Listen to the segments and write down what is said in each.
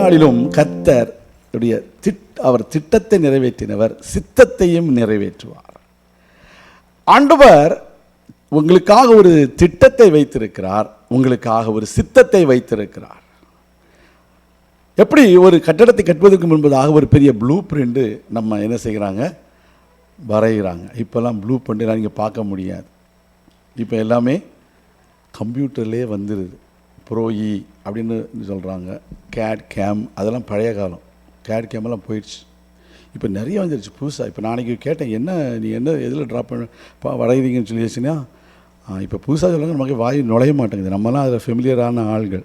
நாளிலும் கத்தர் திட் அவர் திட்டத்தை நிறைவேற்றினவர் சித்தத்தையும் நிறைவேற்றுவார். ஆண்டவர் உங்களுக்காக ஒரு திட்டத்தை வைத்திருக்கிறார் உங்களுக்காக ஒரு சித்தத்தை வைத்திருக்கிறார். எப்படி ஒரு கட்டடத்தை கட்டுவதற்கு முன்பதாக ஒரு பெரிய ப்ளூ பிரிண்ட்டு நம்ம என்ன செய்கிறாங்க? வரைகிறாங்க. இப்போல்லாம் ப்ளூ பிரிண்ட்லாம் நீங்கள் பார்க்க முடியாது. இப்போ எல்லாமே கம்ப்யூட்டர்லேயே வந்துடுது ப்ரோஇ அப்படின்னு சொல்கிறாங்க கேட் கேம் அதெல்லாம் பழைய காலம். கேட் கேமெல்லாம் போயிடுச்சு. இப்போ நிறைய வந்துருச்சு புதுசாக இப்போ நாளைக்கு கேட்டேன் என்ன நீ என்ன எதில் ட்ராப் பண்ண பா வரைகிறீங்கன்னு சொல்லிடுச்சுன்னா இப்போ புதுசாக சொல்லுங்க நமக்கு வாய் நுழைய மாட்டேங்குது. நம்மலாம் அதில் ஃபெமிலியரான ஆள்கள்.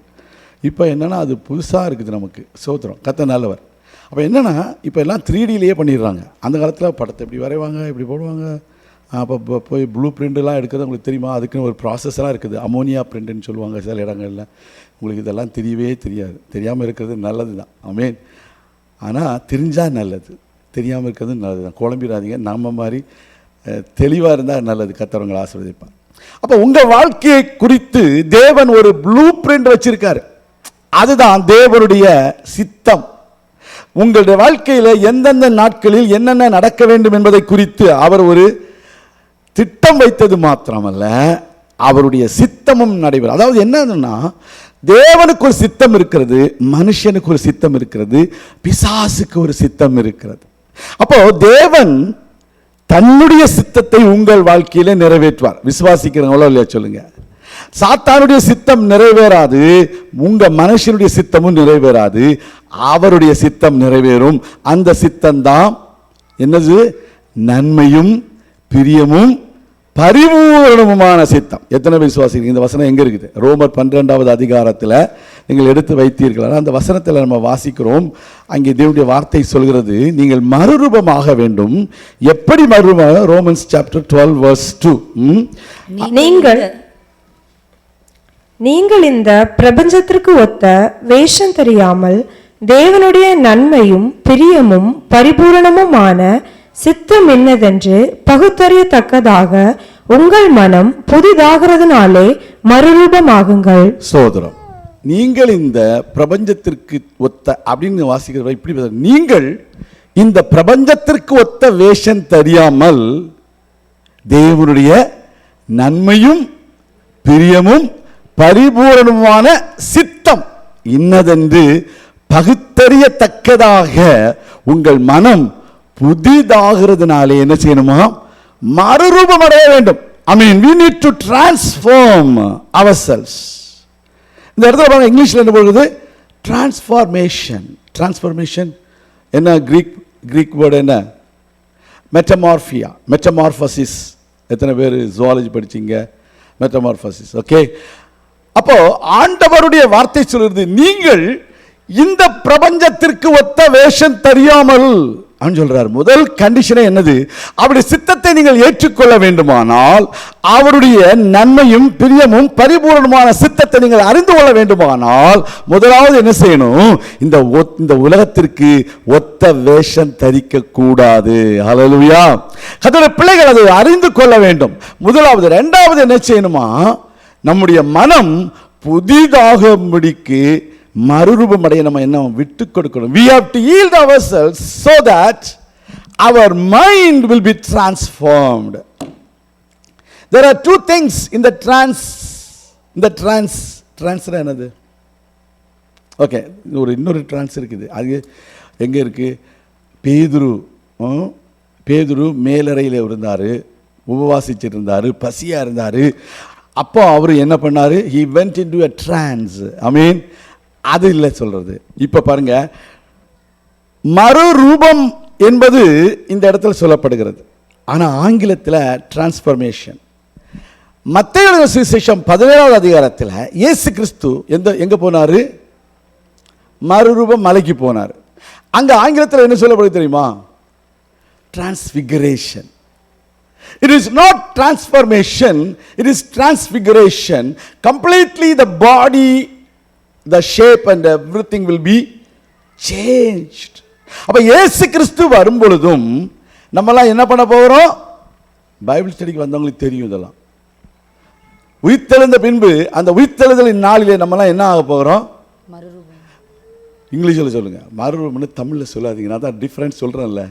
இப்போ என்னென்னா அது புதுசாக இருக்குது நமக்கு. சோத்திரம் கத்த நல்லவர். அப்போ என்னென்னா இப்போ எல்லாம் த்ரீ டிலேயே பண்ணிடுறாங்க. அந்த காலத்தில் படத்தை இப்படி வரைவாங்க இப்படி போடுவாங்க. அப்போ போய் ப்ளூ பிரிண்டெல்லாம் எடுக்கிறது உங்களுக்கு தெரியுமா? அதுக்குன்னு ஒரு ப்ராசஸ்லாம் இருக்குது. அமோனியா பிரிண்ட்டுன்னு சொல்லுவாங்க சில இடங்களில். உங்களுக்கு இதெல்லாம் தெரியவே தெரியாது. தெரியாமல் இருக்கிறது நல்லது தான் அமேன் ஆனால் தெரிஞ்சால் நல்லது. தெரியாமல் இருக்கிறது நல்லது தான் குழம்பிடாதீங்க. நம்ம மாதிரி தெளிவாக இருந்தால் நல்லது. கத்தவங்களை ஆசிர்வதிப்பார். அப்போ உங்கள் வாழ்க்கையை குறித்து தேவன் ஒரு ப்ளூ பிரிண்ட் வச்சுருக்காரு. அதுதான் தேவனுடைய சித்தம். உங்களுடைய வாழ்க்கையில் எந்தெந்த நாட்களில் என்னென்ன நடக்க வேண்டும் என்பதை குறித்து அவர் ஒரு திட்டம் வைத்தது மாத்திரமல்ல அவருடைய சித்தமும் நடைபெறும். அதாவது என்னன்னா தேவனுக்கு ஒரு சித்தம் இருக்கிறது மனுஷனுக்கு ஒரு சித்தம் இருக்கிறது பிசாசுக்கு ஒரு சித்தம் இருக்கிறது. அப்போ தேவன் தன்னுடைய சித்தத்தை உங்கள் வாழ்க்கையில நிறைவேற்றுவார். விசுவாசிக்கிறவங்களோ இல்லையா சொல்லுங்க. சாத்தானுடைய சித்தம் நிறைவேறாது உங்க மனுஷனுடைய சித்தமும் நிறைவேறாது அவருடைய சித்தம் நிறைவேறும். அந்த சித்தம்தான் என்னது? நன்மையும் பிரியமும் பரிபூரணமுமான சித்தம். எத்தனை பேர் இந்த வசனம் எங்க இருக்குது? ரோமர் பன்னிரெண்டாவது அதிகாரத்தில் நீங்கள் எடுத்து வைத்தீர்கள்? அந்த வசனத்தில் நம்ம வாசிக்கிறோம். அங்கே தேவனுடைய வார்த்தை சொல்கிறது நீங்கள் மறுரூபமாக வேண்டும். எப்படி மறுரூபமாக Romans chapter twelve verse two. நீங்கள் நீங்கள் இந்த பிரபஞ்சத்திற்கு ஒத்த வேஷம் தெரியாமல் தேவனுடைய நன்மையும் பிரியமும் பரிபூரணமுமான சித்தம் என்னதென்று பகுத்தறியத்தக்கதாக உங்கள் மனம் புதிதாகிறதுனாலே மறுரூபமாகுங்கள். சோதரம் நீங்கள் இந்த பிரபஞ்சத்திற்கு ஒத்த அப்படின்னு வாசிக்கிற இப்படி நீங்கள் இந்த பிரபஞ்சத்திற்கு ஒத்த வேஷம் தெரியாமல் தேவனுடைய நன்மையும் பிரியமும் பரிபூரணமான சித்தம் இன்னதென்று பகுத்தறியத்தக்கதாக உங்கள் மனம் புதிதாகிறதுனாலே என்ன செய்யணுமா? மறுரூபம் அடைய வேண்டும். I mean we need to transform ourselves இந்த இடத்துல பாருங்க இங்கிலீஷில் என்ன போகுது டிரான்ஸ்ஃபார்மேஷன் டிரான்ஸ்ஃபார்மேஷன் என்ன? கிரீக் கிரீக் வேர்டு என்ன? மெட்டமார்ஃபியா மெட்டமார்ஃபசிஸ் எத்தனை பேர் ஜுவாலஜி படிச்சீங்க? மெட்டமார்ஃபசிஸ் ஓகே அப்போ ஆண்டவருடைய வார்த்தை சொல்கிறது நீங்கள் இந்த பிரபஞ்சத்திற்கு ஒத்த வேஷம் தெரியாமல் அப்படின்னு சொல்றார் முதல் கண்டிஷனே என்னது? அவருடைய சித்தத்தை நீங்கள் ஏற்றுக்கொள்ள வேண்டுமானால் அவருடைய நன்மையும் பிரியமும் பரிபூர்ணமான சித்தத்தை நீங்கள் அறிந்து கொள்ள வேண்டுமானால் முதலாவது என்ன செய்யணும்? இந்த ஒத்- இந்த உலகத்திற்கு ஒத்த வேஷம் தரிக்க கூடாது. ஹalleluya கத்தோட பிள்ளைகள் அதை அறிந்து கொள்ள வேண்டும். முதலாவது ரெண்டாவது என்ன செய்யணுமா? நம்முடைய மனம் புதிதாகும்படிக்கு மறுரூபம் அடைய நம்ம என்ன விட்டு கொடுக்கணும்? We have to yield ourselves so that our mind will be transformed there are two things இந்த டிரான்ஸ் இந்த டிரான்ஸ் trans என்னது? ஓகே ஒரு இன்னொரு ட்ரான்ஸ் இருக்குது. அது எங்கே இருக்குது பேதுரு ம், பேதுரு மேலறையில் இருந்தார் உபவாசிச்சிருந்தார் இருந்தார் பசியாக இருந்தார். அப்போ அவர் என்ன பண்ணார்? He went into a trance I mean அது இல்லை சொல்கிறது இப்போ பாருங்க மறுரூபம் என்பது இந்த இடத்துல சொல்லப்படுகிறது. ஆனால் ஆங்கிலத்தில் டிரான்ஸ்ஃபர்மேஷன் மத்திய சுவிசேஷம் பதினேழாவது அதிகாரத்தில் இயேசு கிறிஸ்து எந்த எங்கே போனார்? மறுரூபம் மலைக்கு போனார். அங்கே ஆங்கிலத்தில் என்ன சொல்லப்படுது தெரியுமா? Transfiguration it is not transformation it is transfiguration completely the body the shape and everything will be change Yesu ஏசு கிறிஸ்து வரும் பொழுதும் நம்மலாம் என்ன பண்ண போகிறோம்? பைபிள் ஸ்டடிக்கு வந்தவங்களுக்கு தெரியும் இதெல்லாம். உயிர்த்தெழுந்த பின்பு அந்த உயிர்த்தெழுதலின் நாளிலே நம்மலாம் என்ன ஆக போகிறோம்? இங்கிலீஷில் சொல்லுங்க. மறுரூபம்னு தமிழில் சொல்லாதீங்க. நான் தான் டிஃப்ரெண்ட் சொல்கிறேன்ல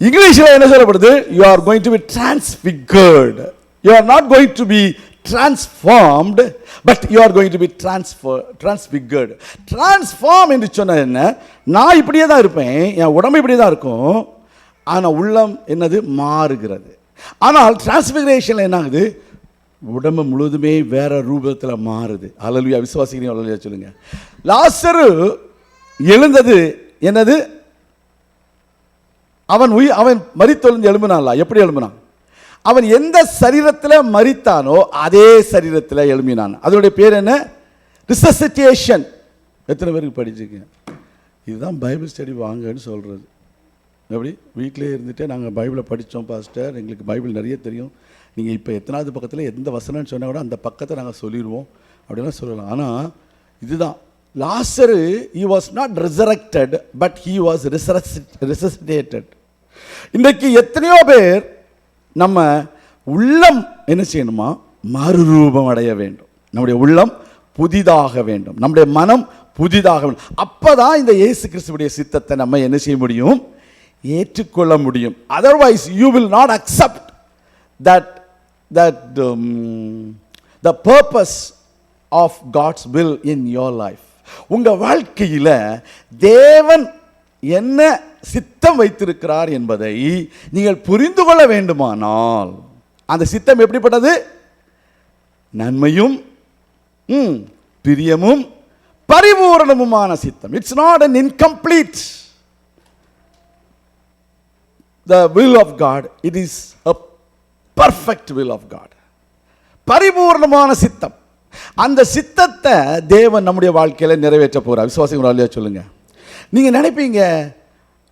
இங்கிலீஷில் என்ன சொல்லப்படுது? You are going to be transfigured you are not going to be transformed but you are going to be transfer transfigured transform என்று சொன்ன என்ன? நான் இப்படியே தான் இருப்பேன் என் உடம்பு இப்படியே தான் இருக்கும் ஆனால் உள்ளம் என்னது? மாறுகிறது. ஆனால் டிரான்ஸ்பிகரேஷனில் என்ன ஆகுது உடம்பு முழுதுமே வேற ரூபத்தில் மாறுது. அலலுயா விசுவாசிக்கிறீங்க அலலுயா சொல்லுங்க. லாசரு எழுந்தது என்னது? அவன் உயிர் அவன் மறித்தொழுந்து எழும்பினான்ல? எப்படி எழும்பினான்? அவன் எந்த சரீரத்தில் மறித்தானோ அதே சரீரத்தில் எழும்பினான். அதனுடைய பேர் என்ன? ரிசசிட்டேஷன் எத்தனை பேருக்கு படிச்சிருக்கீங்க? இதுதான் பைபிள் ஸ்டடி வாங்கன்னு சொல்கிறது எப்படி? வீட்டிலே இருந்துகிட்டே நாங்கள் பைபிளை படித்தோம் பாஸ்டர் எங்களுக்கு பைபிள் நிறைய தெரியும். நீங்கள் இப்போ எத்தனாவது பக்கத்தில் எந்த வசனம்னு சொன்னால் கூட அந்த பக்கத்தை நாங்கள் சொல்லிடுவோம். அப்படிலாம் சொல்லலாம். ஆனால் இதுதான். Lazarus he was not resurrected but he was resuscitated. இன்றைக்கு எத்தனையோ பேர் நம்ம உள்ளம் என்ன செய்யணுமா? மறுரூபம் அடைய வேண்டும். நம்முடைய உள்ளம் புதிதாக வேண்டும். நம்முடைய மனம் புதிதாக வேண்டும். அப்பதான் இந்த இயேசு கிறிஸ்துவுடைய சித்தத்தை நம்ம என்ன செய்ய முடியும்? ஏற்றுக்கொள்ள முடியும். Otherwise you will not accept that that the purpose of God's will in your life உங்கள் வாழ்க்கையில் தேவன் என்ன சித்தம் வைத்திருக்கிறார் என்பதை நீங்கள் புரிந்து கொள்ள வேண்டுமானால் அந்த சித்தம் எப்படிப்பட்டது? நன்மையும் பிரியமும் பரிபூரணமுமான சித்தம். It's not an incomplete the will of God it is a perfect will of God பரிபூர்ணமான சித்தம். அந்த சித்தத்தை தேவன் நம்முடைய வாழ்க்கையில் நிறைவேற்ற போகிறார் விசுவாசிகள் இல்லையா சொல்லுங்கள் நீங்கள் நினைப்பீங்க?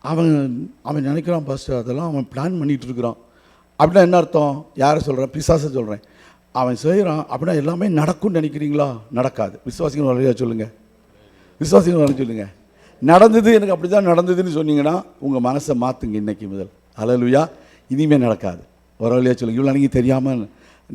அவன் அவன் நினைக்கிறான் பாஸ்டர் அதெல்லாம் அவன் பிளான் பண்ணிகிட்டு இருக்கிறான் அப்படின்னா என்ன அர்த்தம்? யாரை சொல்கிறேன் பிசாசை சொல்கிறேன் அவன் செய்கிறான் அப்படின்னா எல்லாமே நடக்கும்னு நினைக்கிறீங்களா? நடக்காது. விசுவாசிகள் இல்லையா சொல்லுங்கள் விசுவாசிகள் வர சொல்லுங்கள் நடந்தது எனக்கு அப்படி தான் நடந்ததுன்னு சொன்னீங்கன்னா உங்கள் மனசை மாற்றுங்க இன்றைக்கி முதல். அலலுயா இனிமேல் நடக்காது. ஒரு வழியாக சொல்லுங்கள் இவ்வளோ நீங்கள் தெரியாமல்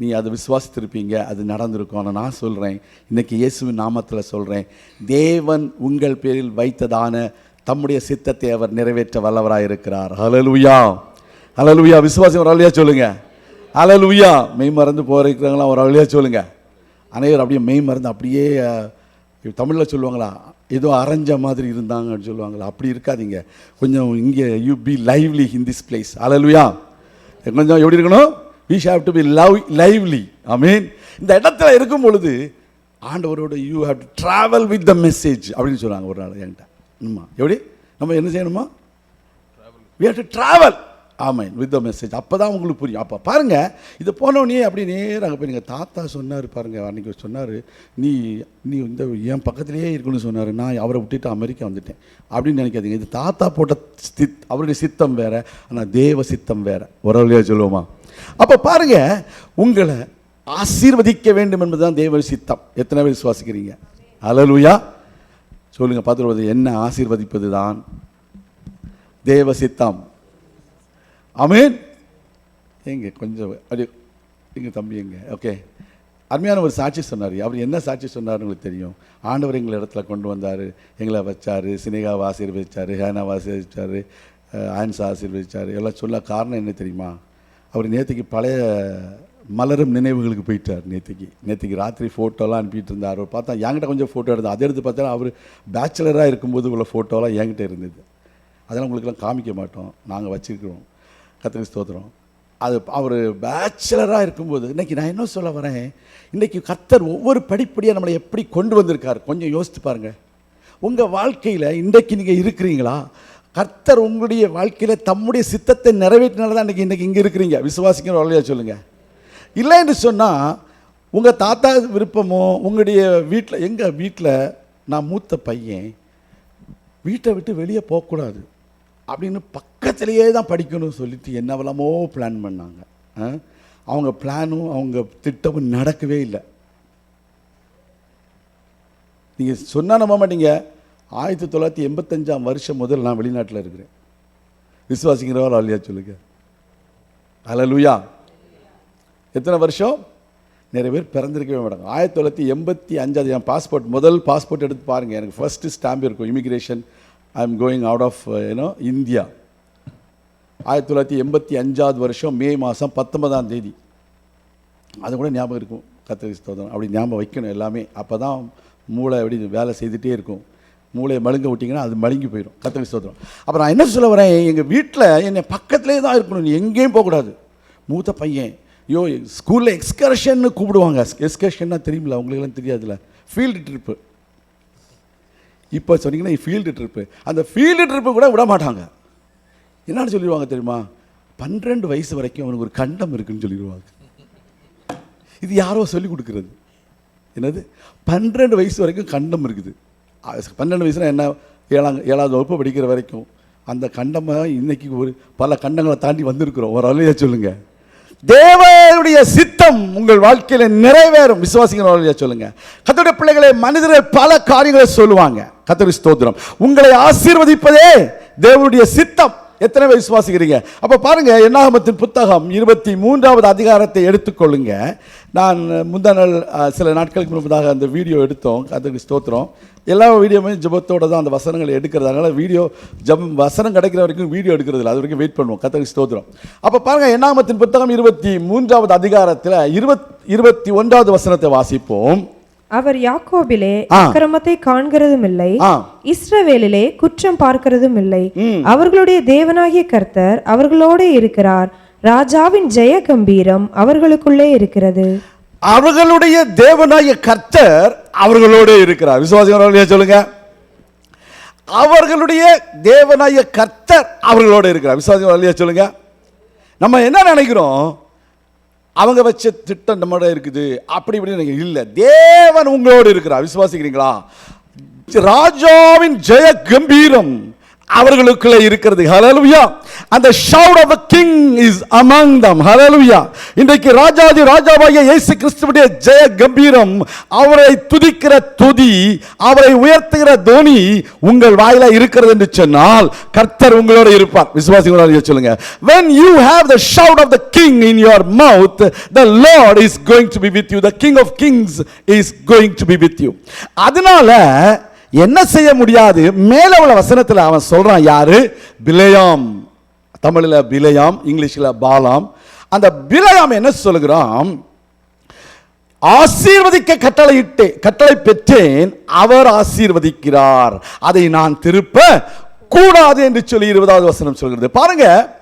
நீ அதை விசுவாசித்திருப்பீங்க அது நடந்திருக்கும். ஆனால் நான் சொல்கிறேன் இன்றைக்கி இயேசுவின் நாமத்தில் சொல்கிறேன் தேவன் உங்கள் பேரில் வைத்ததான தம்முடைய சித்தத்தை அவர் நிறைவேற்ற வல்லவராக இருக்கிறார் ஹலலுயா ஹலலுயா விசுவாசம் ஒரு வழியாக சொல்லுங்கள் ஹலலுயா மெய் மறந்து போகிறவங்களாம் ஒரு அழியா சொல்லுங்கள் அனைவரும் அப்படியே மெய் மறந்து அப்படியே தமிழில் சொல்லுவாங்களா? ஏதோ அரைஞ்ச மாதிரி இருந்தாங்க அப்படின்னு சொல்லுவாங்களா? அப்படி இருக்காதீங்க. கொஞ்சம் இங்கே you be lively in this place hallelujah கொஞ்சம் எப்படி இருக்கணும்? We have to be love lively I mean இந்த இடத்துல இருக்கும் பொழுது ஆண்டவரோட you have to travel with the message அப்படின்னு சொல்லுவாங்க ஒரு நாள் என்கிட்ட. ஆமாம் எப்படி? நம்ம என்ன செய்யணுமா? வி have டு ட்ராவல் ஆமாம் வித் த மெசேஜ் அப்போ தான் உங்களுக்கு புரியும். அப்போ பாருங்கள் இது போனோடனே அப்படி நேராக போய் நீங்கள் தாத்தா சொன்னார் பாருங்கள் அன்றைக்கி சொன்னார் நீ நீ இந்த என் பக்கத்திலேயே இருக்கணும்னு சொன்னார். நான் அவரை விட்டுட்டு அமெரிக்கா வந்துட்டேன். அப்படின்னு நினைக்காதீங்க. இது தாத்தா போட்ட சித் அவருடைய சித்தம் வேறு ஆனால் தேவ சித்தம் வேறு. உறவுலையாக சொல்லுவோமா? அப்போ பாருங்க உங்களை ஆசீர்வதிக்க வேண்டும் என்பதுதான் தேவ சித்தம். எத்தனை பேர் விசுவாசிக்கிறீங்க? அலலுயா சொல்லுங்கள் பார்த்துருவது என்ன ஆசீர்வதிப்பது தான் தேவ சித்தம். அமேன் எங்க கொஞ்சம் அப்படி எங்க தம்பி எங்க? ஓகே அருமையான ஒரு சாட்சி சொன்னார். அவர் என்ன சாட்சி சொன்னார்னு உங்களுக்கு தெரியும்? ஆண்டவர் எங்களை இடத்துல கொண்டு வந்தார். எங்களை வச்சார். சினேகாவை ஆசீர்வதிச்சார். ஹேனாவை ஆசீர்வதிச்சார். ஆன்ஸை ஆசீர்வதிச்சார். எல்லாம் சொல்ல காரணம் என்ன தெரியுமா? அவர் நேற்றுக்கு பழைய மலரும் நினைவுகளுக்கு போயிட்டார் நேற்றுக்கு நேற்றுக்கு ராத்திரி ஃபோட்டோலாம் அனுப்பிட்டு இருந்தார் அவர் பார்த்தா என்கிட்ட கொஞ்சம் ஃபோட்டோ எடுத்தார் அதை எடுத்து பார்த்தா அவர் பேச்சுலராக இருக்கும்போது உள்ள ஃபோட்டோலாம் என்கிட்ட இருந்தது. அதெல்லாம் உங்களுக்கெல்லாம் காமிக்க மாட்டோம். நாங்கள் வச்சுருக்கிறோம். கத்திரி ஸ்தோத்திரம். அது அவர் பேச்சுலராக இருக்கும்போது இன்றைக்கி நான் என்ன சொல்ல வரேன்? இன்றைக்கி கத்தர் ஒவ்வொரு படிப்படியாக நம்மளை எப்படி கொண்டு வந்திருக்கார்? கொஞ்சம் யோசித்து பாருங்கள் உங்கள் வாழ்க்கையில் இன்றைக்கு நீங்கள் இருக்கிறீங்களா? கர்த்தர் உங்களுடைய வாழ்க்கையில் தம்முடைய சித்தத்தை நிறைவேற்றினால தான் இன்றைக்கி இன்றைக்கி இங்கே இருக்கிறீங்க. விசுவாசிக்கிற வழியாக சொல்லுங்கள் இல்லை என்று சொன்னால் உங்கள் தாத்தா விருப்பமோ உங்களுடைய வீட்டில் எங்கள் வீட்டில் நான் மூத்த பையன் வீட்டை விட்டு வெளியே போகக்கூடாது. அப்படின்னு பக்கத்திலேயே தான் படிக்கணும்னு சொல்லிட்டு என்னவெல்லாமோ பிளான் பண்ணாங்க. ஆ? அவங்க பிளானும் அவங்க திட்டமும் நடக்கவே இல்லை. நீங்கள் சொன்னால் நம்ப மாட்டீங்க. ஆயிரத்தி தொள்ளாயிரத்தி எண்பத்தஞ்சாம் வருஷம் முதல் நான் வெளிநாட்டில் இருக்கிறேன். விசுவாசிங்கிறவர் இல்லையா சொல்லுங்க. அலலுயா எத்தனை வருஷம்? நிறைய பேர் பிறந்திருக்கவே மாட்டாங்க. ஆயிரத்தி தொள்ளாயிரத்தி எண்பத்தி அஞ்சாவது என் பாஸ்போர்ட் முதல் பாஸ்போர்ட் எடுத்து பாருங்கள் எனக்கு ஃபஸ்ட்டு ஸ்டாம்ப் இருக்கும். Immigration I am going out of you know India ஆயிரத்தி தொள்ளாயிரத்தி எண்பத்தி அஞ்சாவது வருஷம் மே மாதம் பத்தொன்பதாம் தேதி. அது கூட ஞாபகம் இருக்கும். கத்திரி ஸ்தோதனம் அப்படி ஞாபகம் வைக்கணும் எல்லாமே. அப்போ தான் மூளை அப்படி வேலை செய்துகிட்டே இருக்கும். மூளையை மழுங்க விட்டிங்கன்னா அது மழுங்கி போயிடும். கத்திரி ஸ்தோத்திரம். அப்போ நான் என்ன சொல்ல வரேன்? எங்கள் வீட்டில் என்னை பக்கத்துலேயே தான் இருக்கணும். நீ எங்கேயும் போகக்கூடாது. மூத்த பையன் ஐயோ ஸ்கூலில் எக்ஸ்கர்ஷன்னு கூப்பிடுவாங்க. எக்ஸ்கர்ஷன்னா தெரியுமில்ல? உங்களுக்கெல்லாம் தெரியாதுல்ல? Field trip. இப்போ சொன்னீங்கன்னா ஃபீல்டு ட்ரிப்பு. அந்த ஃபீல்டு ட்ரிப்பு கூட விட மாட்டாங்க. என்னன்னு சொல்லிடுவாங்க தெரியுமா? பன்னிரெண்டு வயசு வரைக்கும் அவனுக்கு ஒரு கண்டம் இருக்குன்னு சொல்லிடுவாங்க. இது யாரோ சொல்லி கொடுக்குறது. என்னது? பன்னிரெண்டு வயசு வரைக்கும் கண்டம் இருக்குது. பன்னெண்டு வயசுனா என்ன ஏழாம் ஏழாவது வகுப்பு படிக்கிற வரைக்கும் அந்த கண்டமாக இன்னைக்கு ஒரு பல கண்டங்களை தாண்டி வந்திருக்கிறோம். ஒரு அலையா சொல்லுங்கள் தேவனுடைய சித்தம் உங்கள் வாழ்க்கையில நிறைவேறும். விசுவாசிகள் வழியாக சொல்லுங்க. கத்தோடைய பிள்ளைகளை மனிதர்கள் பல காரியங்களை சொல்லுவாங்க. கத்தோடைய ஸ்தோத்திரம். உங்களை ஆசீர்வதிப்பதே தேவனுடைய சித்தம். எத்தனை பேர் விசுவாசிக்கிறீங்க? அப்போ பாருங்கள் என்னாகமத்தின் புத்தகம் இருபத்தி மூன்றாவது அதிகாரத்தை எடுத்துக்கொள்ளுங்க. நான் முந்தா நாள் சில நாட்களுக்கு முன்பதாக அந்த வீடியோ எடுத்தோம். அதுக்கு ஸ்தோத்திரம். எல்லா வீடியோவுமே ஜபத்தோடு தான் அந்த வசனங்களை எடுக்கிறது அதனால் வீடியோ ஜப் வசனம் கிடைக்கிற வரைக்கும் வீடியோ எடுக்கிறது இல்லை அது வரைக்கும் வெயிட் பண்ணுவோம். கத்தருக்கு ஸ்தோத்திரம். அப்போ பாருங்கள் என்னாமத்தின் புத்தகம் இருபத்தி மூன்றாவது அதிகாரத்தில் இருபத் இருபத்தி ஒன்றாவது வசனத்தை வாசிப்போம். அவர் யாக்கோபிலே. அக்கிரமத்தை காண்கிறதும் இல்லை இஸ்ரவேலிலே குற்றம் பார்க்கிறதும் இல்லை அவர்களுடைய தேவனாகிய கர்த்தர் அவர்களோடே இருக்கிறார். ராஜாவின் ஜெய கம்பீரம் அவர்களுக்குள்ளே இருக்கிறது. அவர்களுடைய தேவனாய கர்த்தர் அவர்களோடு இருக்கிறார். விசுவாசிகள் சொல்லுங்க. அவர்களுடைய தேவனாய கர்த்தர் அவர்களோடு இருக்கிறார். விசுவாசிகள் சொல்லுங்க. நம்ம என்ன நினைக்கிறோம்? அவங்க வச்ச திட்டம் நம்மளோட இருக்குது. அப்படி இப்படி நீங்கள் இல்லை. தேவன் உங்களோடு இருக்கிறார். விசுவாசிக்கிறீங்களா? ராஜாவின் ஜெய கம்பீரம் அவர்களுக்குள்ளே இருக்கிறது ஹலலுயா அந்த shout of king is among them hallelujah இன்றைக்கு ராஜாதி ராஜாவாகிய இயேசு கிறிஸ்துவுடைய ஜெய கம்பீரம் அவரை துதிக்கிற துதி அவரை உயர்த்துகிற தோனி உங்கள் வாயில இருக்கிறது என்று சொன்னால் கர்த்தர் உங்களோட இருப்பார் விசுவாசிகளோட சொல்லுங்க when you have the shout of the king in your mouth the lord is going to be with you the king of kings is going to be with you அதனால என்ன செய்ய முடியாது? மேல உள்ள வசனத்துல அவன் சொல்றான் யாரு? பிலேயாம். தமிழ்ல பிலேயாம் இங்கிலீஷ்ல பாலாம். அந்த பிலேயாம் என்ன சொல்லுகிறான்? ஆசீர்வதிக்க கட்டளையிட்டே கட்டளை பெற்றேன் அவர் ஆசீர்வதிக்கிறார். அதை நான் திருப்ப கூடாது என்று சொல்லி இருபதாவது வசனம் சொல்கிறது. பாருங்க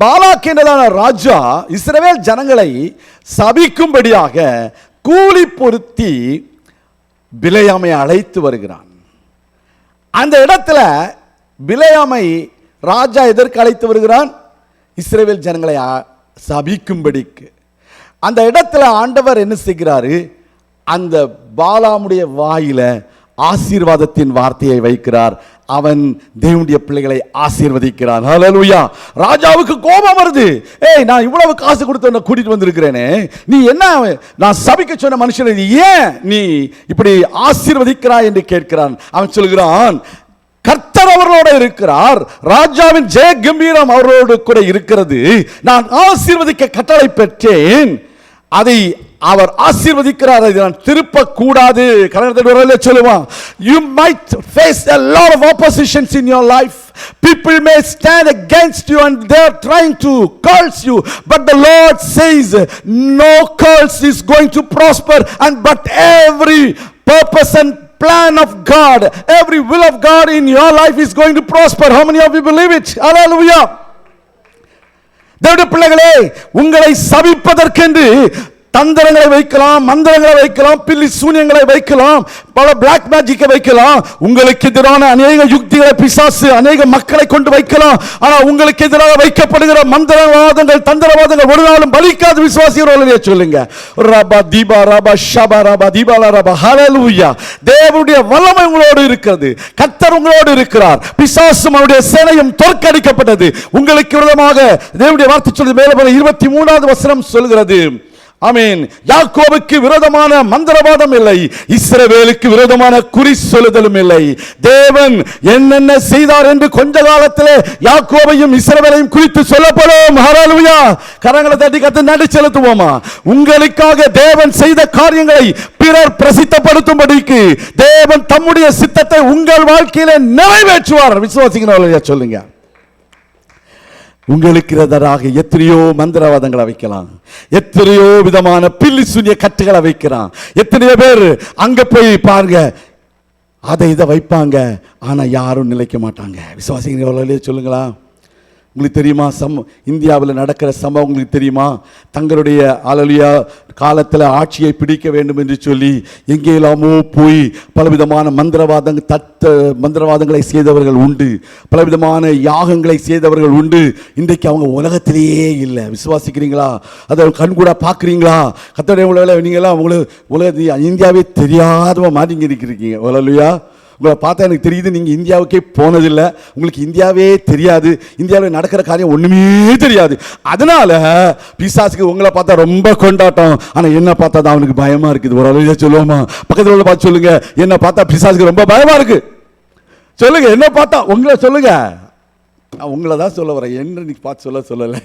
பாலாக் என்றதான ராஜா இஸ்ரவேல் ஜனங்களை சபிக்கும்படியாக கூலி பொருத்தி பிலையாமை அழைத்து வருகிறான். அந்த இடத்துல பிலையாமை ராஜா எதற்கு அழைத்து வருகிறான்? இஸ்ரேவேல் ஜனங்களை சபிக்கும்படிக்கு. அந்த இடத்துல ஆண்டவர் என்ன செய்கிறாரு? அந்த பாலாமுடைய வாயில ஆசீர்வாதத்தின் வார்த்தையை வைக்கிறார். அவன் தேவனுடைய பிள்ளைகளை ஆசீர்வதிக்கிறான். ஹalleluya ராஜாவுக்கு கோபம் வருது. ஏய் நான் இவ்வளவு காசு கொடுத்து என்ன கூட்டிட்டு வந்திருக்கிறேனே. நீ என்ன நான் சபிக்க சொன்ன மனுஷன் நீ ஏன் நீ இப்படி ஆசீர்வதிக்கிறாய் என்று கேட்கிறான். அவன் சொல்கிறான் கர்த்தர் அவர்களோட இருக்கிறார். ராஜாவின் ஜெய கம்பீரம் அவர்களோடு கூட இருக்கிறது. நான் ஆசீர்வதிக்க கட்டளை பெற்றேன். அதை அவர் ஆசீர்வதிக்கிறார் அதை நான் திருப்ப கூடாது கன்னடத்தில் சொல்லுவான் you might face a lot of oppositions in your life people may stand against you and they're trying to curse you but the lord says no curse is going to prosper and but every purpose and plan of God, every will of God in your life is going to prosper. How many of you believe it? Hallelujah. தேவனுடைய பிள்ளைகளே உங்களை சபிப்பதற்கென்று தந்திரங்களை வைக்கலாம் மந்திரங்களை வைக்கலாம் பில்லி சூனியங்களை வைக்கலாம் பல black மேஜிக்கை வைக்கலாம். உங்களுக்கு எதிரான அநேக யுக்திகளை பிசாசு அநேக மக்களை கொண்டு வைக்கலாம். ஆனால் உங்களுக்கு எதிராக வைக்கப்படுகிற மந்திரவாதங்கள் தந்திரவாதங்கள் ஒரு நாளும் பலிக்காது விசுவாசிகளே சொல்லுங்க. ரபா தீபா ரபா ஷபா ரபா தீபாலா ரபா. ஹலலூயா தேவனுடைய வல்லமை உங்களோடு இருக்கிறது. கத்தர் உங்களோடு இருக்கிறார். பிசாசும் அவருடைய சேனையும் தோற்கடிக்கப்பட்டது. உங்களுக்கு விரோதமாக தேவனுடைய வார்த்தை சொல்லி மேலே இருபத்தி மூணாவது வசனம் சொல்கிறது ஆமீன். யாக்கோபுக்கு விரோதமான மந்திரவாதம் இல்லை. இஸ்ரவேலுக்கு விரோதமான குறி சொல்லுதலும் இல்லை. தேவன் என்னென்ன செய்தார் என்று கொஞ்ச காலத்திலே யாக்கோபையும் இஸ்ரவேலையும் குறித்து சொல்லப்படும். ஹalleluya. கரங்களை தட்டி கத்து நடி செலுத்துவோமா? உங்களுக்காக தேவன் செய்த காரியங்களை பிறர் பிரசித்தப்படுத்தும்படிக்கு தேவன் தம்முடைய சித்தத்தை உங்கள் வாழ்க்கையில நிறைவேற்றுவார். விசுவாசிக்கிறவர்களையா சொல்லுங்க. உங்களுக்கு எதிராக எத்தனையோ மந்திரவாதங்களை வைக்கலாம். எத்தனையோ விதமான பில்லி சுனிய கட்டுகளை வைக்கிறான் எத்தனையோ பேர் அங்க போய் பாருங்க. அதை இதை வைப்பாங்க. ஆனா யாரும் நிலைக்க மாட்டாங்க. விசுவாசிங்க சொல்லுங்களா? உங்களுக்கு தெரியுமா? சம் இந்தியாவில் நடக்கிற சம்பவம் உங்களுக்கு தெரியுமா? தங்களுடைய அலலியா காலத்தில் ஆட்சியை பிடிக்க வேண்டும் என்று சொல்லி எங்கேயெல்லாமோ போய் பலவிதமான மந்திரவாதங்கள் தத்த மந்திரவாதங்களை செய்தவர்கள் உண்டு. பலவிதமான யாகங்களை செய்தவர்கள் உண்டு. இன்றைக்கு அவங்க உலகத்திலேயே இல்லை. விசுவாசிக்கிறீங்களா? அதை கண்கூட பார்க்குறீங்களா? கத்தடைய உலகில் நீங்களாம் உங்களுக்கு உலக இந்தியாவே தெரியாதவ மாறிங்க இருக்கிறீங்க. உலகலையா உங்களை பார்த்தா எனக்கு தெரியுது நீங்கள் இந்தியாவுக்கே போனதில்லை. உங்களுக்கு இந்தியாவே தெரியாது. இந்தியாவில் நடக்கிற காரியம் ஒன்றுமே தெரியாது. அதனால பிசாசுக்கு உங்களை பார்த்தா ரொம்ப கொண்டாட்டம். ஆனால் என்ன பார்த்தா தான் அவனுக்கு பயமாக இருக்குது ஒரு அளவுல சொல்லுவோமா? பக்கத்தில் உள்ள பார்த்து சொல்லுங்கள் என்ன பார்த்தா பிசாசுக்கு ரொம்ப பயமாக இருக்கு. சொல்லுங்க என்ன பார்த்தா? உங்களை சொல்லுங்க. நான் உங்களை தான் சொல்ல வரேன். என்ன நீ பார்த்து சொல்ல சொல்லலை.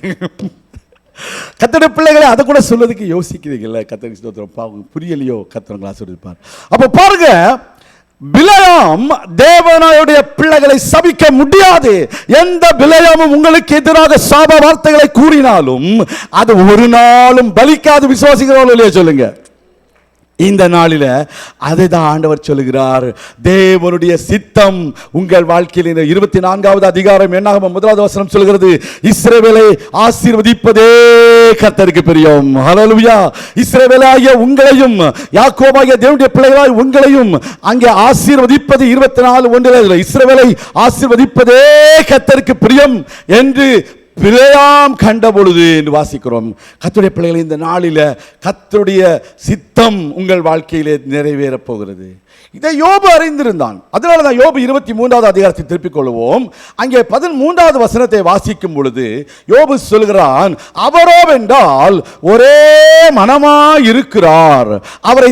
கத்தட பிள்ளைகளை அதை கூட சொல்லதுக்கு யோசிக்கிறீங்கல்ல? கத்தனை ஸ்தோத்திரம். பாவம் புரியலையோ? கத்தவங்களா சொல்லியிருப்பார் அப்போ பாருங்க பிலயாம் தேவனுடைய பிள்ளைகளை சபிக்க முடியாது. எந்த பிலயாமும் உங்களுக்கு எதிராக சாப வார்த்தைகளை கூறினாலும் அது ஒரு நாளும் பலிக்காது. விசுவாசிக்கிறவர்களே சொல்லுங்க. இந்த நாளில அதை தான் ஆண்டவர் சொல்லுகிறார். தேவனுடைய சித்தம் உங்கள் வாழ்க்கையில் இந்த இருபத்தி நான்காவது அதிகாரம் என்னாகும்? முதலாவது வசனம் சொல்கிறது இஸ்ரேவேலை ஆசீர்வதிப்பதே கத்தருக்கு பிரியம். ஹலலுயா இஸ்ரேவேலாகிய உங்களையும் யாக்கோபாகிய தேவனுடைய பிள்ளைகளாய் உங்களையும் அங்கே ஆசீர்வதிப்பது இருபத்தி நாலு ஒன்றில். இஸ்ரேவேலை ஆசீர்வதிப்பதே கத்தருக்கு பிரியம் என்று பிழையாம் கண்ட பொழுது என்று வாசிக்கிறோம். கத்துடைய பிள்ளைகளை இந்த நாளில் கத்துடைய சித்தம் உங்கள் வாழ்க்கையிலே நிறைவேறப் போகிறது. இதை யோபு அறிந்திருந்தான். அதனால தான் யோபு இருபத்தி மூன்றாவது அதிகாரத்தை திருப்பிக் கொள்வோம். அங்கே பதிமூன்றாவது வசனத்தை வாசிக்கும் பொழுது யோபு சொல்கிறான் அவரோவென்றால் ஒரே மனமா இருக்கிறார் அவரை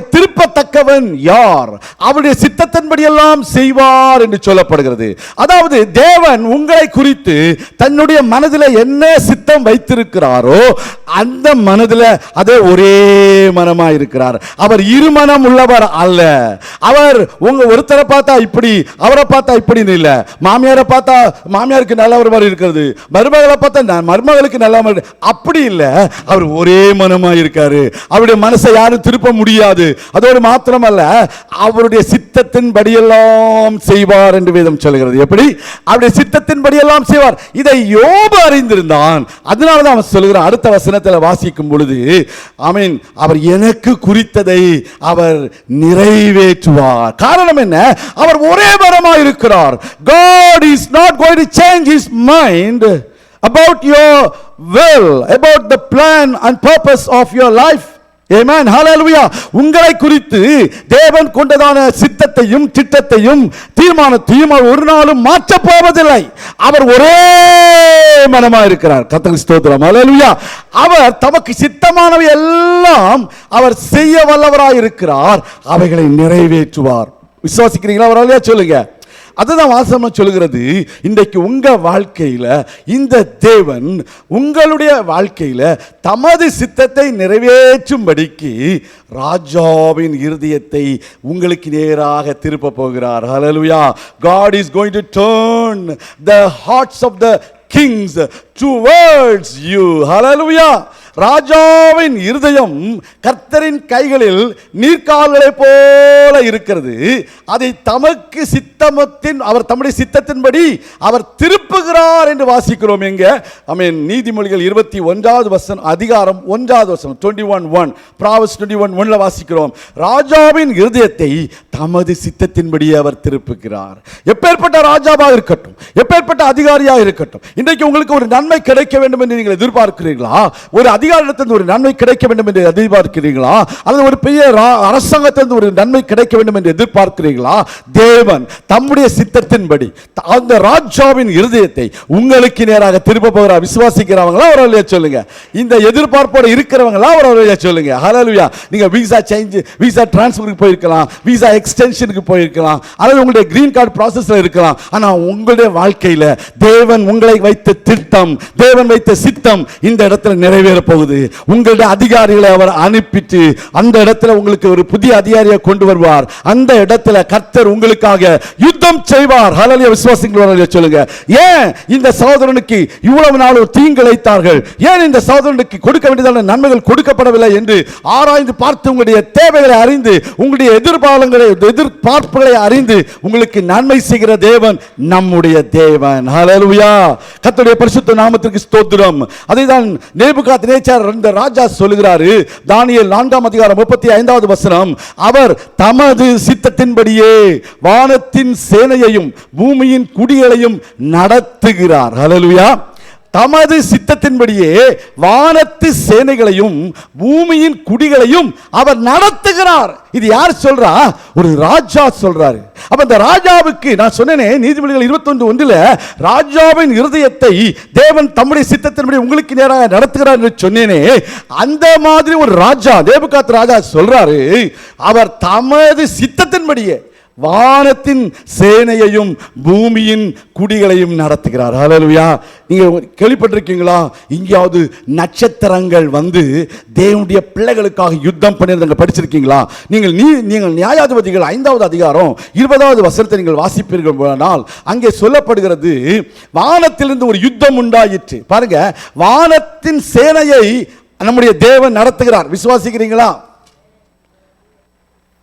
திருப்பத்தக்கவன் யார்? அவருடைய சித்தத்தின்படியெல்லாம் செய்வார் என்று சொல்லப்படுகிறது. அதாவது தேவன் உங்களை குறித்து தன்னுடைய மனதில் என்ன சித்தம் வைத்திருக்கிறாரோ அந்த மனதில் அதே ஒரே மனமா இருக்கிறார். அவர் இருமனம் உள்ளவர் அல்ல. அவர் உங்க ஒருத்தரை பார்த்தா இப்படி அவரை பார்த்தா இப்படின்னு இல்ல. மாமியாரை பார்த்தா மாமியாருக்கு நல்லவர் மாதிரி இருக்கிறது. மருமகளை பார்த்தா ந- மருமகளுக்கு நல்ல மாதிரி அப்படி இல்ல. அவர் ஒரே மனமா இருக்காரு. அவருடைய மனசை யாரும் திருப்ப முடியாது. அதோட மாத்திரமல்ல அவருடைய சித்தத்தின் படியெல்லாம் செய்வார் என்று வேதம் சொல்கிறது. எப்படி? அவருடைய சித்தத்தின்படியெல்லாம் செய்வார். இதை யோபு அறிந்திருந்தான். அதனால தான் அவன் சொல்கிறான் அடுத்த வசனத்தில் வாசிக்கும் பொழுது மீன் அவர் எனக்கு குறித்ததை அவர் நிறைவேற்றுவார். காரணம் என்ன? அவர் ஒரே மரமாக இருக்கிறார். God is not going to change his mind about your well about the plan and purpose of your life amen Hallelujah. உங்களை குறித்து தேவன் கொண்டதான சித்தத்தையும் திட்டத்தையும் தீர்மானத்தையும் அவர் ஒரு நாளும் மாற்றப் போவதில்லை. அவர் ஒரே மனமா இருக்கிறார். கத்தருக்கு ஸ்தோத்திரம். ஹalleluya அவர் தமக்கு சித்தமானவை எல்லாம் அவர் செய்ய வல்லவராய் இருக்கிறார் அவைகளை நிறைவேற்றுவார். விசுவாசிக்கிறீங்களா? அவராலையா சொல்லுங்க? அதுதான் வாசமாக சொல்லுகிறது. இன்றைக்கு உங்க வாழ்க்கையில் இந்த தேவன் உங்களுடைய வாழ்க்கையில் தமது சித்தத்தை நிறைவேற்றும்படிக்கு ராஜாவின் இருதயத்தை உங்களுக்கு நேராக திருப்ப போகிறார். ஹalleluya God is going to turn the hearts of the to words you hallelujah ராஜாவின் இருதயம் கர்த்தரின் கைகளில் நீர்க்கால்களை போல இருக்கிறது. அதை தமக்கு சித்தமத்தின் அவர் தம்முடைய சித்தத்தின்படி அவர் திருப்புகிறார் என்று வாசிக்கிறோம் எங்க? ஐ மீன் நீதிமொழிகள் இருபத்தி ஒன்றாவது வசன் அதிகாரம் ஒன்றாவது வசனம் twenty one one Proverbs twenty one ஒன்ல வாசிக்கிறோம். ராஜாவின் இருதயத்தை தமது சித்தத்தின்படி அவர் திருப்புகிறார். எப்பேற்பட்ட ராஜாவாக இருக்கட்டும் எப்பேற்பட்ட அதிகாரியாக இருக்கட்டும் இன்றைக்கு உங்களுக்கு ஒரு நன்மை கிடைக்க வேண்டும் என்று நீங்கள் எதிர்பார்க்கிறீர்களா? ஒரு அதிகாரத்திலிருந்து ஒரு நன்மை கிடைக்க வேண்டும் என்று எதிர்பார்க்கிறீங்களா அல்லது ஒரு பெரிய அரசாங்கத்திலிருந்து ஒரு நன்மை கிடைக்க வேண்டும் என்று எதிர்பார்க்கிறீங்களா தேவன் தம்முடைய சித்தத்தின்படி அந்த ராஜாவின் இருதயத்தை உங்களுக்கு நேராக திருப்ப போகிற விசுவாசிக்கிறவங்களா? ஒரு வழியா சொல்லுங்க. இந்த எதிர்பார்ப்போட இருக்கிறவங்களா? ஒரு வழியா சொல்லுங்க. ஹலலுயா நீங்க விசா சேஞ்ச் விசா டிரான்ஸ்ஃபருக்கு போயிருக்கலாம். விசா எக்ஸ்டென்ஷனுக்கு போயிருக்கலாம். அல்லது உங்களுடைய கிரீன் கார்டு ப்ராசஸ்ல இருக்கலாம். ஆனா உங்களுடைய வாழ்க்கையில தேவன் உங்களை வைத்த திட்டம் தேவன் வைத்த சித்தம் இந்த இடத்துல நிறைவேற போகுது உங்களுடைய அதிகாரிகளை அவர் அனுப்பிட்டு அந்த இடத்துல உங்களுக்கு ஒரு புதிய அதிகாரியை கொண்டு வருவார். அந்த இடத்துல கர்த்தர் உங்களுக்காக யுத்தம் செய்வார். ஹலலிய விசுவாசிங்களோட சொல்லுங்க. ஏன் இந்த சகோதரனுக்கு இவ்வளவு நாள் ஒரு தீங்கு இழைத்தார்கள் ஏன் இந்த சகோதரனுக்கு கொடுக்க வேண்டியதான நன்மைகள் கொடுக்கப்படவில்லை என்று ஆராய்ந்து பார்த்து உங்களுடைய தேவைகளை அறிந்து உங்களுடைய எதிர்பாலங்களை எதிர்பார்ப்புகளை அறிந்து உங்களுக்கு நன்மை செய்கிற தேவன் நம்முடைய தேவன். ஹலலுயா கர்த்தருடைய பரிசுத்த நாமத்திற்கு ஸ்தோத்திரம். அதைதான் நேபுகாத் ரெண்டு இந்த ராஜா சொல்லுகிறாரு. தானியல் நான்காம் அதிகாரம் முப்பத்தி ஐந்தாவது வசனம். அவர் தமது சித்தத்தின்படியே வானத்தின் சேனையையும் பூமியின் குடிகளையும் நடத்துகிறார். ஹalleluya தமது சித்தத்தின்படியே வானத்து சேனைகளையும் பூமியின் குடிகளையும் அவர் நடத்துகிறார். இது யார் சொல்றா? ஒரு ராஜா சொல்றாரு. அப்ப இந்த ராஜாவுக்கு நான் சொன்னேனே நீதிபதிகள் 21 ஒன்றில் ராஜாவின் இருதயத்தை தேவன் தம்முடைய சித்தத்தின்படி உங்களுக்கு நேராக நடத்துகிறார் என்று சொன்னேனே அந்த மாதிரி ஒரு ராஜா தேவகாத் ராஜா சொல்றாரு அவர் தமது சித்தத்தின்படியே வானத்தின் சேனையையும் பூமியின் குடிகளையும் நடத்துகிறார். ஹalleluya நீங்கள் கேள்விப்பட்டிருக்கீங்களா? எங்கேயாவது நட்சத்திரங்கள் வந்து தேவனுடைய பிள்ளைகளுக்காக யுத்தம் பண்ணியிருந்தாங்க படிச்சிருக்கீங்களா? நீங்கள் நீ நீங்கள் நியாயாதிபதிகள் ஐந்தாவது அதிகாரம் இருபதாவது வசனத்தை நீங்கள் வாசிப்பீர்கள் போனால் அங்கே சொல்லப்படுகிறது வானத்திலிருந்து ஒரு யுத்தம் உண்டாயிற்று. பாருங்க வானத்தின் சேனையை நம்முடைய தேவன் நடத்துகிறார். விசுவாசிக்கிறீங்களா?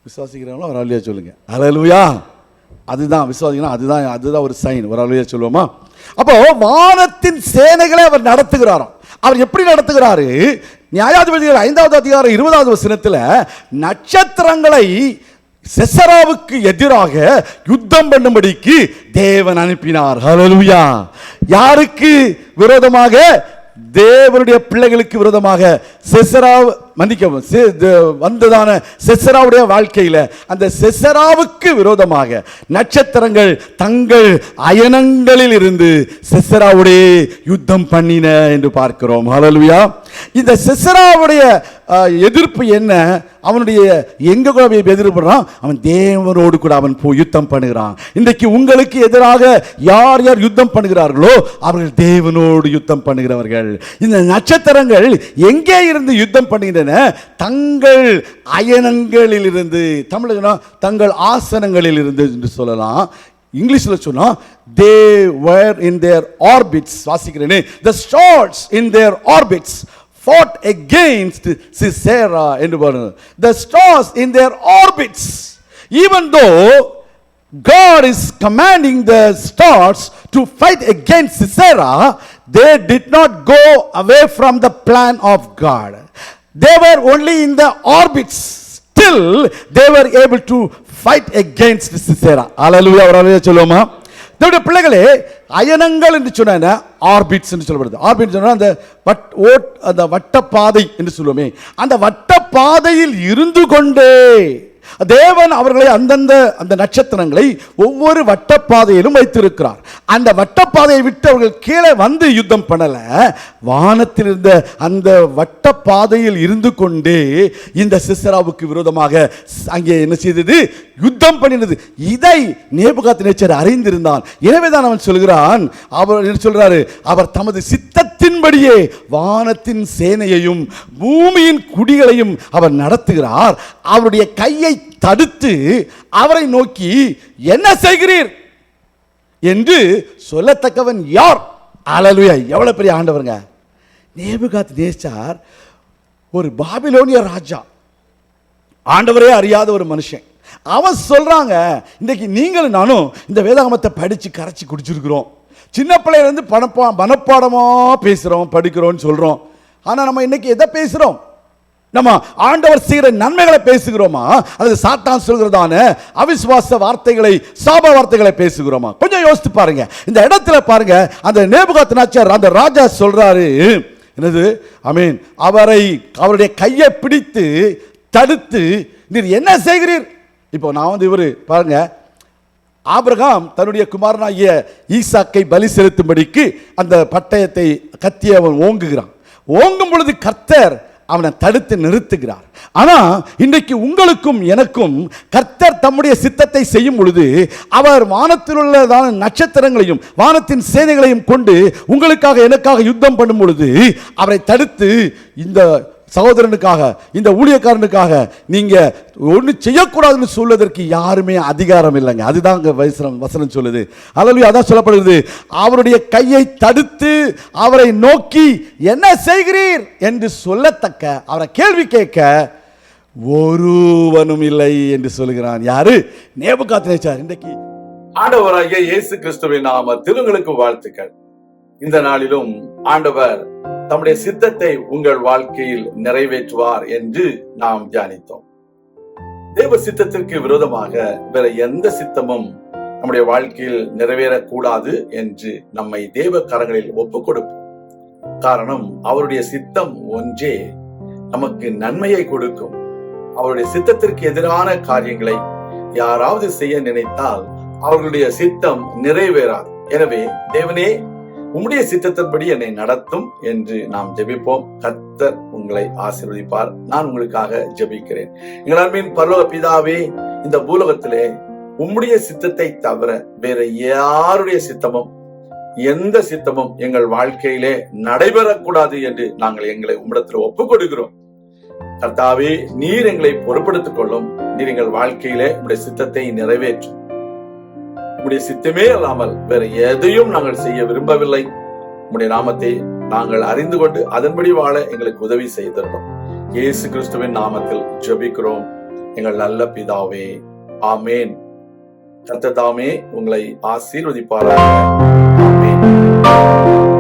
விசுவாசிக்கிறவங்களோ ஒரு அழியா சொல்லுங்கள் அலலுயா அதுதான் விசுவாசிக்கணும் அதுதான் அதுதான் ஒரு சைன் ஒரு அழியா சொல்லுவோமா? அப்போ வானத்தின் சேனைகளை அவர் நடத்துகிறாராம். அவர் எப்படி நடத்துகிறாரு? நியாயாதிபதிகள் ஐந்தாவது அதிகாரம் இருபதாவது வசனத்தில் நட்சத்திரங்களை செசராவுக்கு எதிராக யுத்தம் பண்ணும்படிக்கு தேவன் அனுப்பினார். ஹலலுயா யாருக்கு விரோதமாக? தேவனுடைய பிள்ளைகளுக்கு விரோதமாக. செசரா மன்னிக்கவும். வந்ததான செசராவுடைய வாழ்க்கையில அந்த செசராவுக்கு விரோதமாக நட்சத்திரங்கள் தங்கள் அயனங்களில் இருந்து செசராவுடைய யுத்தம் பண்ணின என்று பார்க்கிறோம். ஹலலுயா இந்த செசராவுடைய எதிர்ப்பு என்ன? அவனுடைய எங்க கூட எதிர்ப்புறான் அவன் தேவனோடு கூட அவன் போய் யுத்தம் பண்ணுகிறான். இன்றைக்கு உங்களுக்கு எதிராக யார் யார் யுத்தம் பண்ணுகிறார்களோ அவர்கள் தேவனோடு யுத்தம் பண்ணுகிறவர்கள். இந்த நட்சத்திரங்கள் எங்கே இருந்து யுத்தம் என்னென்ன தங்கள் அயனங்களிலிருந்து தமிழகனா தங்கள் ஆசனங்களிலிருந்து என்று சொல்லலாம் இங்கிலீஷில் சொன்னால் they were in their orbits வாசிக்கிறேனே the stars in their orbits fought against Sisera என்று பாருங்கள் the stars in their orbits even though God is commanding the stars to fight against Sisera, they did not go away from the plan of God. They were only in the orbits. Still they were able to fight against Sisera. Hallelujah. ஒரு hallelujah சொல்லுவோமா? நம்முடைய பிள்ளைகளே அயனங்கள் என்று சொன்ன orbits என்று சொல்லப்படுது. Orbit சொன்னா அந்த வட் ஓட் அந்த வட்டப்பாதை என்று சொல்லுவோமே. அந்த வட்டப்பாதையில் இருந்து கொண்டே தேவன் அவர்களை அந்தந்த அந்த நட்சத்திரங்களை ஒவ்வொரு வட்டப்பாதையிலும் வைத்திருக்கிறார். அந்த வட்டப்பாதையை விட்டு அவர்கள் கீழே வந்து யுத்தம் பண்ணல. வானத்தில் இருந்த அந்த வட்டப்பாதையில் இருந்து கொண்டே இந்த சிசராவுக்கு விரோதமாக அங்கே என்ன செய்தது? யுத்தம் பண்ணினது. இதை நேபுகாத்து நேச்சர் அறிந்திருந்தான். எனவேதான் அவன் சொல்கிறான். அவர் என்ன சொல்றாரு? அவர் தமது சித்தத்தின்படியே வானத்தின் சேனையையும் பூமியின் குடிகளையும் அவர் நடத்துகிறார். அவருடைய கையை தடுத்து அவரை நோக்கி என்ன செய்கிறீர்? என்று சொல்லத்தக்கவன் யார்? அலலுயா எவ்வளோ பெரிய ஆண்டவருங்க. நேபுகாத் நேச்சார் ஒரு பாபிலோனிய ராஜா. ஆண்டவரே அறியாத ஒரு மனுஷன். அவன் சொல்கிறாங்க இன்றைக்கி நீங்களும் நானும் இந்த வேதாகமத்தை படித்து கரைச்சி குடிச்சிருக்கிறோம். சின்ன பிள்ளையிலேருந்து பணப்பா மனப்பாடமாக பேசுகிறோம் படிக்கிறோம்னு சொல்கிறோம் ஆனால் நம்ம இன்றைக்கி எதை பேசுகிறோம் நம்ம ஆண்டவர் செய்கிற நன்மைகளை பேசுகிறோமா? அல்லது சாத்தான் சொல்கிறதான அவிசுவாச வார்த்தைகளை சாப வார்த்தைகளை பேசுகிறோமா? கொஞ்சம் யோசித்து பாருங்க. இந்த இடத்துல பாருங்க அந்த நேபுகாத் நாச்சார் அந்த ராஜா சொல்றாரு. என்னது? மீன் அவரை அவருடைய கையை பிடித்து தடுத்து நீர் என்ன செய்கிறீர்? இப்போ நான் வந்து இவர் பாருங்கள் ஆபிரகாம் தன்னுடைய குமாரனாகிய ஈசாக்கை பலி செலுத்தும்படிக்கு அந்த பட்டயத்தை கத்தி அவன் ஓங்குகிறான். ஓங்கும் பொழுது கர்த்தர் அவனை தடுத்து நிறுத்துகிறார். ஆனா இன்றைக்கு உங்களுக்கும் எனக்கும் கர்த்தர் தம்முடைய சித்தத்தை செய்யும் பொழுது அவர் வானத்தில் உள்ளதான நட்சத்திரங்களையும் வானத்தின் சேனைகளையும் கொண்டு உங்களுக்காக எனக்காக யுத்தம் பண்ணும் பொழுது அவரை தடுத்து இந்த சகோதரனுக்காக இந்த ஊழியக்காரனுக்காக நீங்க ஒன்று செய்யக்கூடாதுன்னு சொல்வதற்கு யாருமே அதிகாரம் இல்லைங்க. அதுதான் அங்க வசனம் வசனம் சொல்லுது. அதில் அதான் சொல்லப்படுகிறது. அவருடைய கையை தடுத்து அவரை நோக்கி என்ன செய்கிறீர் என்று சொல்லத்தக்க அவரை கேள்வி கேட்க ஒருவனும் இல்லை என்று சொல்லுகிறான். யாரு? நேபுகாத்நேச்சார். இன்றைக்கு ஆண்டவராகிய இயேசு கிறிஸ்துவின் நாம திருங்களுக்கு வாழ்த்துக்கள். இந்த நாளிலும் ஆண்டவர் தம்முடைய சித்தத்தை உங்கள் வாழ்க்கையில் நிறைவேற்றுவார் என்று நாம் தியானித்தோம். தேவ சித்தத்திற்கு விரோதமாக வேற எந்த சித்தமும் நம்முடைய வாழ்க்கையில் நிறைவேறக்கூடாது என்று நம்மை தேவ கரங்களில் ஒப்பு கொடுப்போம் காரணம் அவருடைய சித்தம் ஒன்றே நமக்கு நன்மையை கொடுக்கும். அவருடைய சித்தத்திற்கு எதிரான காரியங்களை யாராவது செய்ய நினைத்தால் அவர்களுடைய சித்தம் நிறைவேறாது. எனவே தேவனே உம்முடைய சித்தத்தின்படி என்னை நடத்தும் என்று நாம் ஜெபிப்போம். கர்த்தர் உங்களை ஆசீர்வதிப்பார். நான் உங்களுக்காக ஜெபிக்கிறேன். எங்கள் அன்பின் பரலோக பிதாவே இந்த பூலகத்திலே உம்முடைய சித்தத்தை தவிர வேற யாருடைய சித்தமும் எந்த சித்தமும் எங்கள் வாழ்க்கையிலே நடைபெறக்கூடாது என்று நாங்கள் எங்களை உம்மிடத்தில் ஒப்புக் கொடுக்கிறோம் கர்த்தாவே நீர் எங்களை பொறுப்படுத்திக் கொள்ளும். நீர் எங்கள் வாழ்க்கையிலே உங்களுடைய சித்தத்தை நிறைவேற்றும். உம்முடைய சித்தமே அல்லாமல் வேற எதையும் நாங்கள் செய்ய விரும்பவில்லை. உம்முடைய நாமத்தை நாங்கள் அறிந்து கொண்டு அதன்படி வாழ எங்களுக்கு உதவி செய்திருந்தோம் இயேசு கிறிஸ்துவின் நாமத்தில் ஜபிக்கிறோம். எங்கள் நல்ல பிதாவே ஆமேன். கர்த்தர் தாமே உங்களை ஆசீர்வதிப்பாராக. ஆமேன்.